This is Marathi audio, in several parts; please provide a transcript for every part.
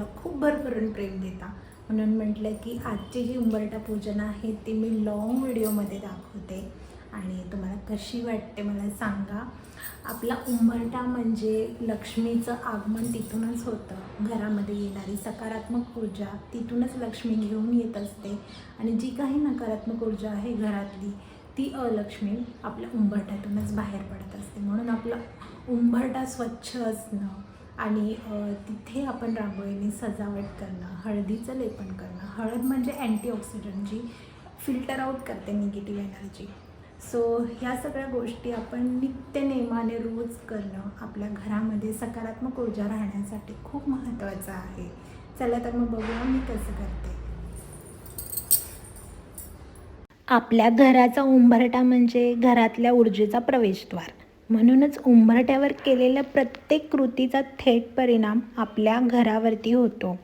पूजनच्या खूप भरभरून प्रेम देता. म्हणून म्हटलं की आजची जी उंबरटा पूजन आहे ती मी लॉंग व्हिडिओमध्ये दाखवते. आणि तुम्हाला कशी वाटते मला सांगा. आपला उंबरटा म्हणजे लक्ष्मीचं आगमन तिथूनच होतं. घरामध्ये येणारी सकारात्मक ऊर्जा तिथूनच लक्ष्मी घेऊन येत असते. आणि जी काही नकारात्मक ऊर्जा आहे घरातली ती अलक्ष्मी आपल्या उंबरठ्यातूनच बाहेर पडत असते. म्हणून आपला उंबरटा स्वच्छ असणं आणि तिथे आपण रांगोळीने सजावट करणं हळदीचं लेपन करणं हळद म्हणजे अँटीऑक्सिडंट जी फिल्टर आउट करते निगेटिव्ह एनर्जी सो ह्या सगळ्या गोष्टी आपण नित्य नेमाने रोज करणं आपल्या घरामध्ये सकारात्मक ऊर्जा राहण्यासाठी खूप महत्त्वाचं आहे. चला तर मग बघूया मी कसं करते. आपल्या घराचा उंबरटा म्हणजे घरातल्या ऊर्जेचा प्रवेशद्वार. म्हणूनच उंबरठ्यावर केलेल्या प्रत्येक कृतीचा थेट परिणाम आपल्या घरावरती होतो.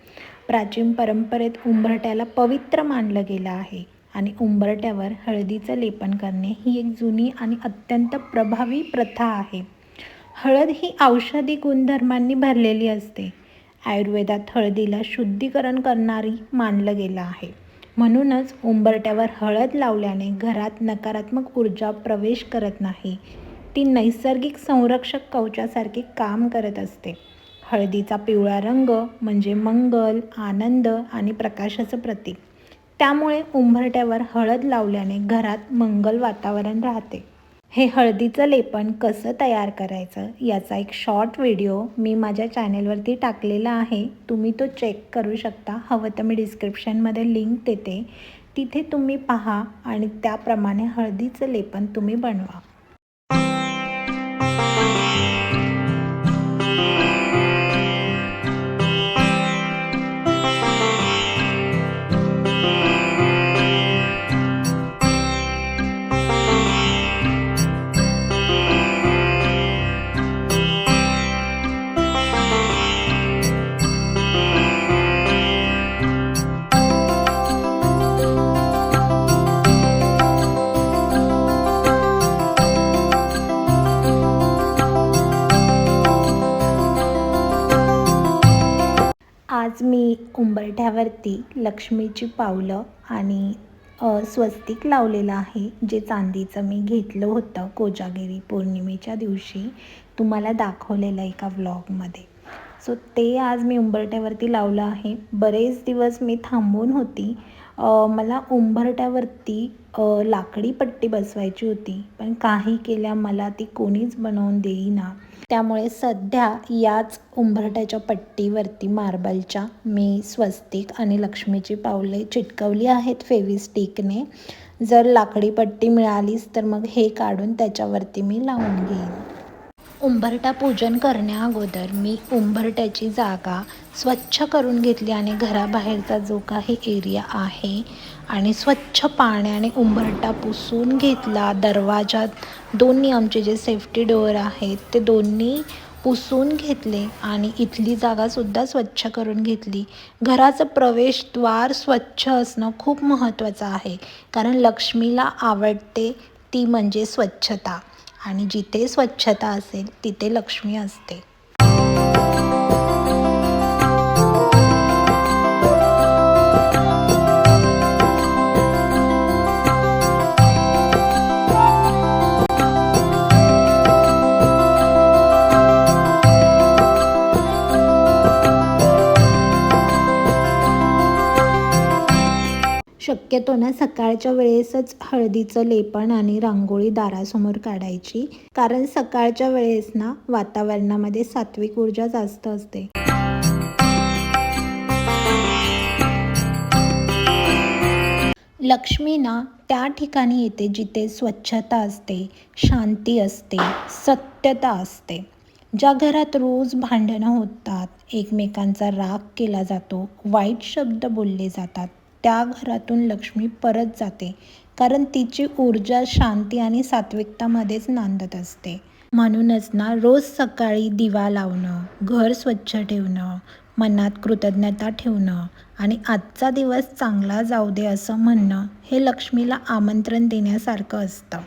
प्राचीन परंपरेत उंबरठ्याला पवित्र मानलं गेलं आहे आणि उंबरठ्यावर हळदीचं लेपन करणे ही एक जुनी आणि अत्यंत प्रभावी प्रथा आहे. हळद ही औषधी गुणधर्मांनी भरलेली असते. आयुर्वेदात हळदीला शुद्धीकरण करणारी मानलं गेलं आहे. म्हणूनच उंबरट्यावर हळद लावल्याने घरात नकारात्मक ऊर्जा प्रवेश करत नाही. ती नैसर्गिक संरक्षक कवचासारखे काम करत असते. हळदीचा पिवळा रंग म्हणजे मंगल आनंद आणि प्रकाशाचं प्रतीक. त्यामुळे उंबरट्यावर हळद लावल्याने घरात मंगल वातावरण राहते. हे हळदीचं लेपन कसं तयार करायचं याचा एक शॉर्ट व्हिडिओ मी माझ्या चॅनेलवरती टाकलेला आहे. तुम्ही तो चेक करू शकता. हवं तर मी डिस्क्रिप्शनमध्ये लिंक देते. तिथे तुम्ही पहा आणि त्याप्रमाणे हळदीचं लेपन तुम्ही बनवा. आज मी उंबरठ्यावरती लक्ष्मीची पावलं आणि स्वस्तिक लावलेलं आहे जे चांदीचं मी घेतलं होतं कोजागिरी पौर्णिमेच्या दिवशी. तुम्हाला दाखवलेलं एका व्लॉगमध्ये. सो ते आज मी उंबरठ्यावरती लावलं आहे. बरेच दिवस मी थांबून होती. मला उंबरठ्यावरती लाकडी पट्टी बसवायची होती पण काही केल्या मला ती कोणीच बनवून देईना. त्यामुळे सध्या याच उंबरठ्याच्या पट्टीवरती मार्बलच्या मी स्वस्तिक आणि लक्ष्मीची पावले चिटकवली आहेत फेविस्टिकने. जर लाकडी पट्टी मिळालीच तर मग हे काढून त्याच्यावरती मी लावून घेईन. उंबरठा पूजन करण्याअगोदर मी उंबरठ्याची जागा स्वच्छ करून घेतली आणि घराबाहेरचा जो काही एरिया आहे आणि स्वच्छ पाण्याने उंबरठा पुसून घेतला. दरवाजात दोन्ही आमचे जे सेफ्टी डोअर आहेत ते दोन्ही पुसून घेतले आणि इथली जागासुद्धा स्वच्छ करून घेतली. घराचं प्रवेशद्वार स्वच्छ असणं खूप महत्त्वाचं आहे कारण लक्ष्मीला आवडते ती म्हणजे स्वच्छता. आणि जिथे स्वच्छता असेल तिथे लक्ष्मी असते. शक्यतो ना सकाळच्या वेळेसच हळदीचं लेपन आणि रांगोळी दारासमोर काढायची. कारण सकाळच्या वेळेस ना वातावरणामध्ये सात्विक ऊर्जा जास्त असते. लक्ष्मी ना त्या ठिकाणी येते जिथे स्वच्छता असते शांती असते सत्यता असते. ज्या घरात रोज भांडणं होतात एकमेकांचा राग केला जातो वाईट शब्द बोलले जातात त्या घरातून लक्ष्मी परत जाते कारण तिची ऊर्जा शांती आणि सात्विकतामध्येच नांदत असते. म्हणूनच ना रोज सकाळी दिवा लावणं घर स्वच्छ ठेवणं मनात कृतज्ञता ठेवणं आणि आजचा दिवस चांगला जाऊ दे असं म्हणणं हे लक्ष्मीला आमंत्रण देण्यासारखं असतं.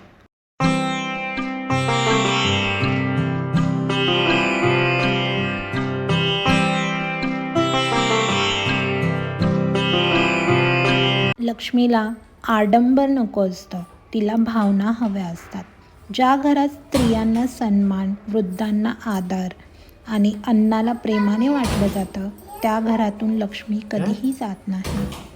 लक्ष्मीला आडंबर नको असतं. तिला भावना हव्या असतात. ज्या घरात स्त्रियांना सन्मान वृद्धांना आदर आणि अन्नाला प्रेमाने वाटलं जातं त्या घरातून लक्ष्मी कधीही जात नाही.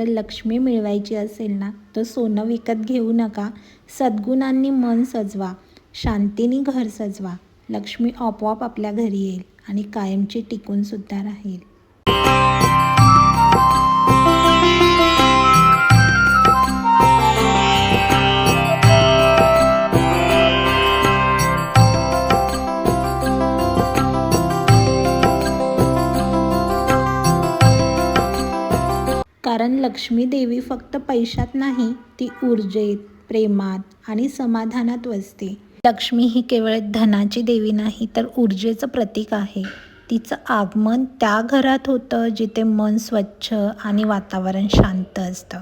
जर लक्ष्मी मिळवायची असेल ना तर सोनं विकत घेऊ नका. सद्गुणांनी मन सजवा शांतीने घर सजवा. लक्ष्मी आपोआप आपल्या घरी येईल आणि कायमची टिकूनसुद्धा राहील. कारण लक्ष्मी देवी फक्त पैशात नाही ती ऊर्जेत प्रेमात आणि समाधानात वसते. लक्ष्मी ही केवळ धनाची देवी नाही तर ऊर्जेचं प्रतीक आहे. तिचं आगमन त्या घरात होतं जिथे मन स्वच्छ आणि वातावरण शांत असतं.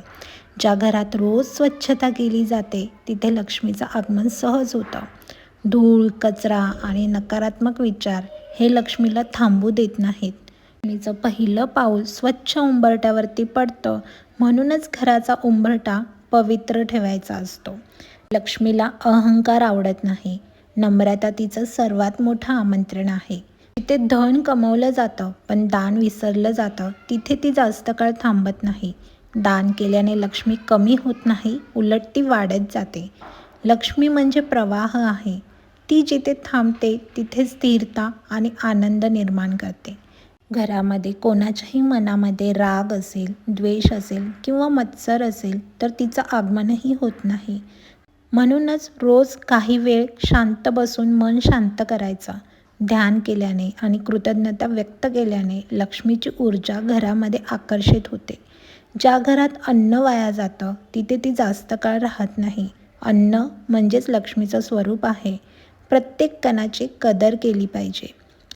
ज्या घरात रोज स्वच्छता केली जाते तिथे लक्ष्मीचं आगमन सहज होतं. धूळ कचरा आणि नकारात्मक विचार हे लक्ष्मीला थांबू देत नाहीत. तिचं पहिलं पाऊल स्वच्छ उंबरट्यावरती पडतं. म्हणूनच घराचा उंबरटा पवित्र ठेवायचा असतो. लक्ष्मीला अहंकार आवडत नाही. नम्रता तिचं सर्वात मोठं आमंत्रण आहे. जिथे धन कमवलं जातं पण दान विसरलं जातं तिथे ती जास्त काळ थांबत नाही. दान केल्याने लक्ष्मी कमी होत नाही उलट ती वाढत जाते. लक्ष्मी म्हणजे प्रवाह आहे. ती जिथे थांबते तिथे स्थिरता आणि आनंद निर्माण करते. घरामध्ये कोणाच्याही मनामध्ये राग असेल द्वेष असेल किंवा मत्सर असेल तर तिचं आगमनही होत नाही. म्हणूनच रोज काही वेळ शांत बसून मन शांत करायचं. ध्यान केल्याने आणि कृतज्ञता व्यक्त केल्याने लक्ष्मीची ऊर्जा घरामध्ये आकर्षित होते. ज्या घरात अन्न वाया जातं तिथे ती जास्त काळ राहत नाही. अन्न म्हणजेच लक्ष्मीचं स्वरूप आहे. प्रत्येक कणाची कदर केली पाहिजे.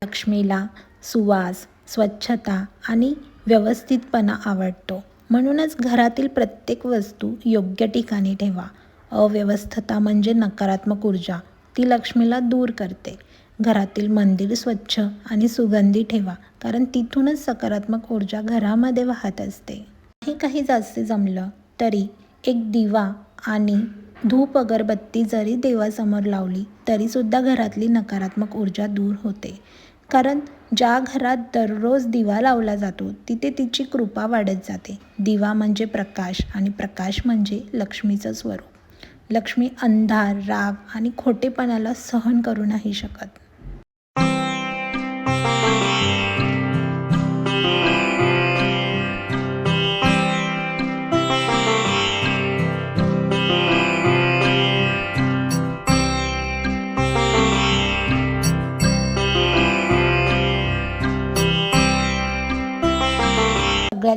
लक्ष्मीला सुवास स्वच्छता आणि व्यवस्थितपणा आवडतो. म्हणूनच घरातील प्रत्येक वस्तू योग्य ठिकाणी ठेवा. अव्यवस्थता म्हणजे नकारात्मक ऊर्जा. ती लक्ष्मीला दूर करते. घरातील मंदिर स्वच्छ आणि सुगंधी ठेवा कारण तिथूनच सकारात्मक ऊर्जा घरामध्ये वाहत असते. हे काही जास्त जमलं तरी एक दिवा आणि धूप अगरबत्ती जरी देवासमोर लावली तरीसुद्धा घरातली नकारात्मक ऊर्जा दूर होते. कारण ज्या घरात दररोज दिवा लावला जातो तिथे तिची कृपा वाढत जाते. दिवा म्हणजे प्रकाश आणि प्रकाश म्हणजे लक्ष्मीचं स्वरूप. लक्ष्मी अंधार राग आणि खोटेपणाला सहन करू नाही शकत.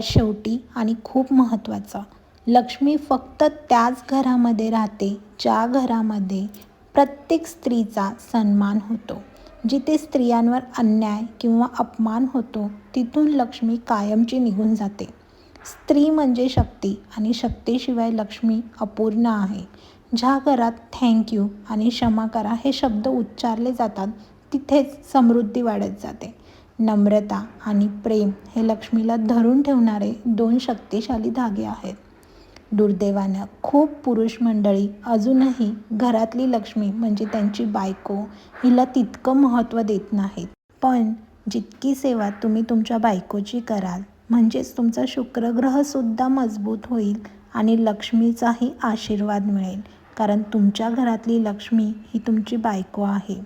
शेवटी आणि खूप महत्त्वाचा. लक्ष्मी फक्त त्याच घरामध्ये राहते ज्या घरामध्ये प्रत्येक स्त्रीचा सन्मान होतो. जिथे स्त्रियांवर अन्याय किंवा अपमान होतो तिथून लक्ष्मी कायमची निघून जाते. स्त्री म्हणजे शक्ती आणि शक्तीशिवाय लक्ष्मी अपूर्ण आहे. ज्या घरात थँक्यू आणि क्षमा करा हे शब्द उच्चारले जातात तिथेच समृद्धी वाढत जाते. नम्रता आणि प्रेम हे लक्ष्मीला धरून ठेवणारे दोन शक्तिशाली धागे आहेत. दुर्दैवानं खूप पुरुष मंडळी अजूनही घरातली लक्ष्मी म्हणजे त्यांची बायको हिला तितकं महत्त्व देत नाहीत. पण जितकी सेवा तुम्ही तुमच्या बायकोची कराल म्हणजेच तुमचा शुक्रग्रहसुद्धा मजबूत होईल आणि लक्ष्मीचाही आशीर्वाद मिळेल कारण तुमच्या घरातली लक्ष्मी ही तुमची बायको आहे.